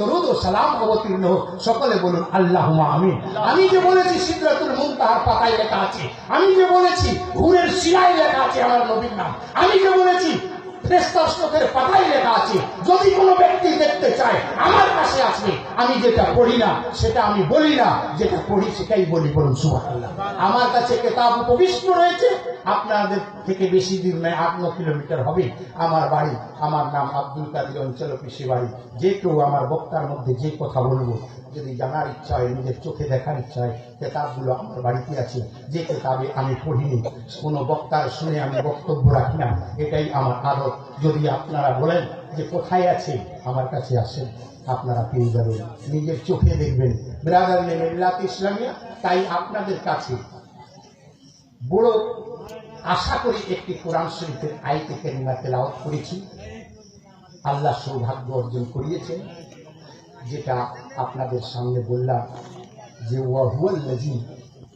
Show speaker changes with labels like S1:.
S1: দরুদ ও সালাম অবতীর্ণ হোক, সকলে বলুন আল্লাহ আমিন। আমি যে বলেছি সিদ্ধাতুল মুনতাহার পাতায় লেখা আছে। আমি যে বলেছি, হুরের শিলায় লেখা আছে আমার নবীর নাম। আমি যে বলেছি পাতায় লেখা আছে। যদি কোনো ব্যক্তি দেখতে চায়, আমার কাছে আসবে। আমি যেটা পড়ি না, সেটা আমি বলি না। যেটা পড়ি সেটাই বলি বলুন, সুবহানাল্লাহ। আমার কাছে কেতাব উপবিষ্ট রয়েছে। আপনাদের থেকে বেশি দূর নয় আট ন কিলোমিটার হবে। আমার বাড়ি, আমার নাম আব্দুল কাদির অঞ্চল পিসি বাড়ি। যে কেউ আমার বক্তার মধ্যে যে কথা বলব, যদি জানার ইচ্ছা হয়, নিজের চোখে দেখার ইচ্ছা হয়, কেতাবগুলো আমার বাড়িতে আছে। যে কেতাবে আমি পড়িনি, কোনো বক্তার শুনে আমি বক্তব্য রাখি না। এটাই আমার আদত। যদি আপনারা বলেন যে কোথায় আছে আমার কাছে আসেন। আপনারা পেয়ে যাবেন নিজের চোখে দেখবেন। ব্রাদার মিল্লাত ইসলামিয়া, তাই আপনাদের কাছে বড় আশা করি একটি কোরআন শরীফের আইতে কেরিমা তেলাওয়াত করেছি। আল্লাহ সৌভাগ্য অর্জন করিয়েছেন। যেটা আপনাদের সামনে বললাম যে ওয়াহুয়াল্লাজি